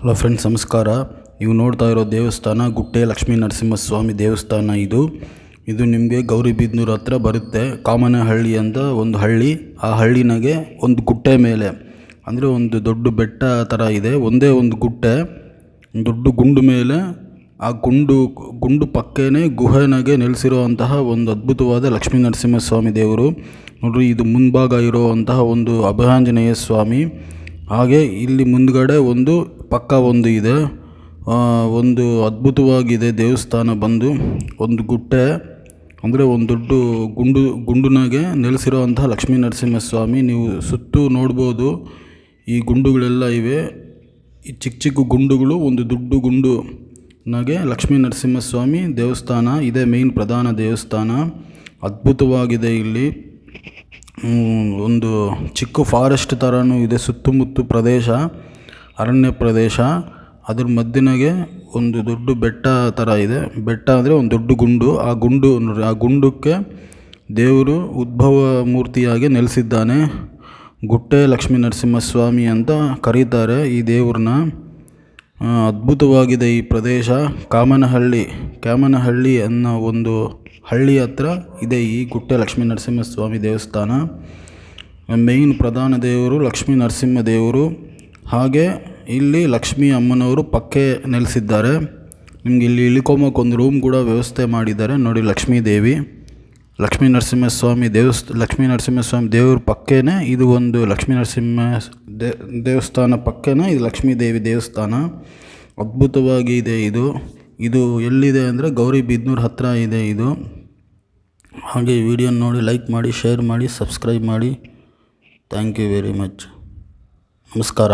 Hello friends, ನಮಸ್ಕಾರ. ನೀವು ನೋಡ್ತಾ ಇರೋ ದೇವಸ್ಥಾನ ಗುಟ್ಟೆ ಲಕ್ಷ್ಮೀ ನರಸಿಂಹಸ್ವಾಮಿ ದೇವಸ್ಥಾನ ಇದು. ಇದು ನಿಮಗೆ ಗೌರಿಬಿದನೂರು ಹತ್ರ ಬರುತ್ತೆ. ಕಾಮನಹಳ್ಳಿ ಅಂತ ಒಂದು ಹಳ್ಳಿ, ಆ ಹಳ್ಳಿನಾಗೆ ಒಂದು ಗುಟ್ಟೆ ಮೇಲೆ. ಅಂದರೆ ಒಂದು ದೊಡ್ಡ ಬೆಟ್ಟ ಥರ ಇದೆ. ಒಂದೇ ಒಂದು ಗುಟ್ಟೆ, ದೊಡ್ಡ ಗುಂಡು ಮೇಲೆ. ಆ ಗುಂಡು ಗುಂಡು ಪಕ್ಕನೇ ಗುಹೆನಾಗೆ ನೆಲೆಸಿರುವಂತಹ ಒಂದು ಅದ್ಭುತವಾದ ಲಕ್ಷ್ಮೀ ನರಸಿಂಹಸ್ವಾಮಿ ದೇವರು. ನೋಡ್ರಿ, ಇದು ಮುಂಭಾಗ ಇರುವಂತಹ ಒಂದು ಅಭಯಾಂಜನೇಯ ಸ್ವಾಮಿ. ಹಾಗೆ ಇಲ್ಲಿ ಮುಂದ್ಗಡೆ ಒಂದು ಪಕ್ಕ ಒಂದು ಇದೆ. ಒಂದು ಅದ್ಭುತವಾಗಿದೆ ದೇವಸ್ಥಾನ ಬಂದು. ಒಂದು ಗುಟ್ಟೆ ಅಂದರೆ ಒಂದು ದೊಡ್ಡ ಗುಂಡು, ಗುಂಡುನಾಗೆ ನೆಲೆಸಿರುವಂತಹ ಲಕ್ಷ್ಮೀ ನರಸಿಂಹಸ್ವಾಮಿ. ನೀವು ಸುತ್ತು ನೋಡ್ಬೋದು, ಈ ಗುಂಡುಗಳೆಲ್ಲ ಇವೆ. ಈ ಚಿಕ್ಕ ಚಿಕ್ಕ ಗುಂಡುಗಳು, ಒಂದು ದೊಡ್ಡ ಗುಂಡು ನಾಗೆ ಲಕ್ಷ್ಮೀ ನರಸಿಂಹಸ್ವಾಮಿ ದೇವಸ್ಥಾನ. ಇದೇ ಮೇನ್ ಪ್ರಧಾನ ದೇವಸ್ಥಾನ. ಅದ್ಭುತವಾಗಿದೆ ಇಲ್ಲಿ. ಒಂದು ಚಿಕ್ಕ ಫಾರೆಸ್ಟ್ ಥರನೂ ಇದೆ, ಸುತ್ತಮುತ್ತ ಪ್ರದೇಶ. ಅರಣ್ಯ ಪ್ರದೇಶ, ಅದ್ರ ಮಧ್ಯನಾಗೆ ಒಂದು ದೊಡ್ಡ ಬೆಟ್ಟ ಥರ ಇದೆ. ಬೆಟ್ಟ ಅಂದರೆ ಒಂದು ದೊಡ್ಡ ಗುಂಡು. ಆ ಗುಂಡು ಆ ಗುಂಡಕ್ಕೆ ದೇವರು ಉದ್ಭವ ಮೂರ್ತಿಯಾಗಿ ನೆಲೆಸಿದ್ದಾನೆ. ಗುಟ್ಟೆ ಲಕ್ಷ್ಮೀ ನರಸಿಂಹಸ್ವಾಮಿ ಅಂತ ಕರೀತಾರೆ ಈ ದೇವ್ರನ್ನ. ಅದ್ಭುತವಾಗಿದೆ ಈ ಪ್ರದೇಶ. ಕಾಮನಹಳ್ಳಿ ಕಾಮನಹಳ್ಳಿ ಅನ್ನೋ ಒಂದು ಹಳ್ಳಿ ಹತ್ರ ಇದೆ ಈ ಗುಟ್ಟೆ ಲಕ್ಷ್ಮೀ ನರಸಿಂಹಸ್ವಾಮಿ ದೇವಸ್ಥಾನ. ಮೇಯ್ನ್ ಪ್ರಧಾನ ದೇವರು ಲಕ್ಷ್ಮೀ ನರಸಿಂಹ ದೇವರು. ಹಾಗೆ ಇಲ್ಲಿ ಲಕ್ಷ್ಮೀ ಅಮ್ಮನವರು ಪಕ್ಕೆ ನೆಲೆಸಿದ್ದಾರೆ. ನಿಮ್ಗೆ ಇಲ್ಲಿ ಇಳ್ಕೊಂಬಕ್ಕೆ ಒಂದು ರೂಮ್ ಕೂಡ ವ್ಯವಸ್ಥೆ ಮಾಡಿದ್ದಾರೆ. ನೋಡಿ ಲಕ್ಷ್ಮೀ ದೇವಿ, ಲಕ್ಷ್ಮೀ ನರಸಿಂಹಸ್ವಾಮಿ ದೇವಸ್ಥ, ಲಕ್ಷ್ಮೀ ನರಸಿಂಹಸ್ವಾಮಿ ದೇವ್ರ ಪಕ್ಕೇ ಇದು ಒಂದು ಲಕ್ಷ್ಮೀ ನರಸಿಂಹ ದೇವಸ್ಥಾನ ಪಕ್ಕೇ ಇದು ಲಕ್ಷ್ಮೀ ದೇವಿ ದೇವಸ್ಥಾನ. ಅದ್ಭುತವಾಗಿ ಇದೆ ಇದು. ಇದು ಎಲ್ಲಿದೆ ಅಂದರೆ ಗೌರಿ ಬಿದ್ನೂರ್ ಹತ್ತಿರ ಇದೆ ಇದು. ಹಾಗೆ ವಿಡಿಯೋ ನೋಡಿ ಲೈಕ್ ಮಾಡಿ ಶೇರ್ ಮಾಡಿ ಸಬ್ಸ್ಕ್ರೈಬ್ ಮಾಡಿ. ಥ್ಯಾಂಕ್ ಯು ವೆರಿ ಮಚ್ ನಮಸ್ಕಾರ.